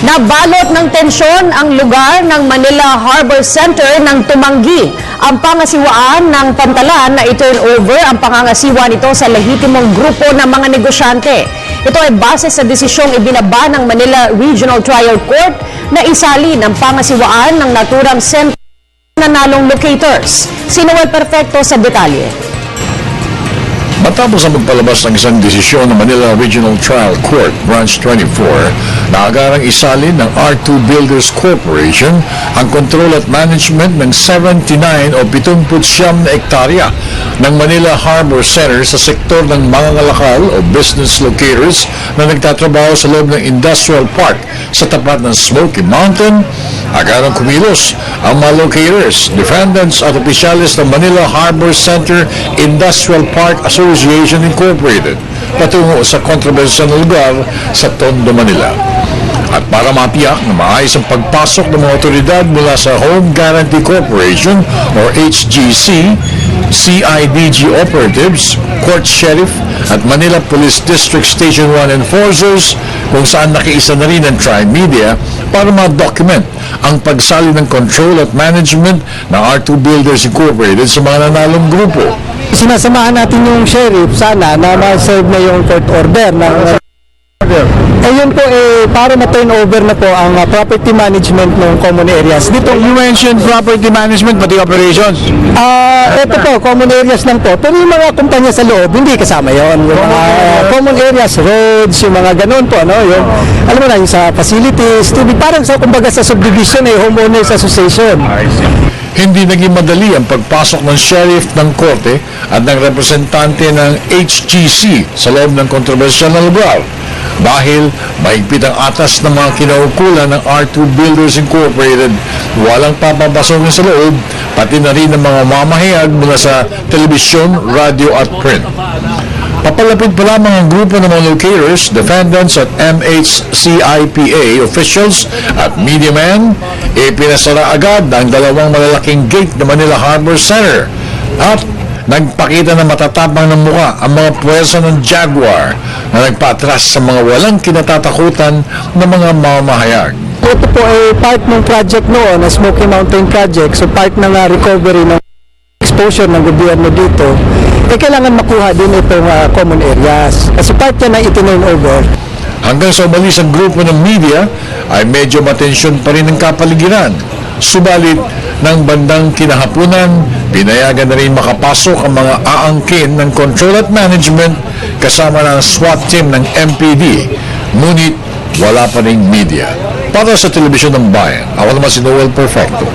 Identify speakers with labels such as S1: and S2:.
S1: Nabalot ng tensyon ang lugar ng Manila Harbor Center ng tumanggi ang pangasiwaan ng pantalan na i-turn over ang pangangasiwa nito sa lehitimong grupo ng mga negosyante. Ito ay base sa desisyong ibinaba ng Manila Regional Trial Court na isali ng pangasiwaan ng naturang center nanalong locators. Sinuwal Perfecto sa detalye.
S2: Matapos ang magpalabas ng isang desisyon ng Manila Regional Trial Court Branch 24 na agarang isalin ng R2 Builders Corporation ang control at management ng 79 o 79 na ektarya ng Manila Harbor Center sa sektor ng mga ngalakal o business locators na nagtatrabaho sa loob ng industrial park sa tapat ng Smoky Mountain, agarang kumilos ang mga locators, defendants at opisyalis ng Manila Harbor Center Industrial Park Association Incorporated patungo sa kontrobersyal na lugar sa Tondo, Manila. At para matiyak na maayos ang pagpasok ng mga otoridad mula sa Home Guarantee Corporation or HGC, CIDG operatives, court sheriff at Manila Police District Station 1 enforcers kung saan nakiisa na rin ang Tri-Media para ma-document ang pagsali ng control at management ng R2 Builders Incorporated sa mga nanalong grupo.
S3: sinasamahan natin yung sheriff sana na ma-serve na yung court order ng eh yun po eh para ma-turn over na po ang uh, property management ng common areas. Dito
S4: You mentioned property management, pati operations.
S3: ah ito po common areas lang po. Pero yung mga kumpanya sa loob hindi kasama yon yung mga common areas roads yung mga ganun po no? Yung alam mo na yung sa facilities tubig parang sa kumbaga sa subdivision eh homeowners association.
S2: Hindi naging madali ang pagpasok ng sheriff ng korte at ng representante ng HGC sa loob ng kontrobersyal na lugar dahil mahigpit ang atas ng mga kinaukulan ng R2 Builders Incorporated walang papapasok sa loob pati na rin ng mga mamahayag mula sa telebisyon, radio at print. Papalapit pa lamang ang grupo ng mga locators, defendants at MHCIPA officials at media men, ipinasara agad ang dalawang malalaking gate ng Manila Harbor Center at nagpakita na matatapang ng muka ang mga puwersa ng Jaguar na nagpaatras sa mga walang kinatatakutan ng mga mamahayag.
S3: ito po ay part ng project noon na Smoky Mountain Project so part ng uh, recovery ng exposure ng gobyerno dito eh kailangan makuha din itong uh, common areas kasi part yan na itinurn over
S2: Hanggang sa umalis ang grupo ng media ay medyo matensyon pa rin ang kapaligiran. Subalit, ng bandang kinahapunan, pinayagan na rin makapasok ang mga aangkin ng control at management kasama ng SWAT team ng MPD. Ngunit, wala pa rin media. Para sa telebisyon ng bayan, ako naman si Noel Perfecto.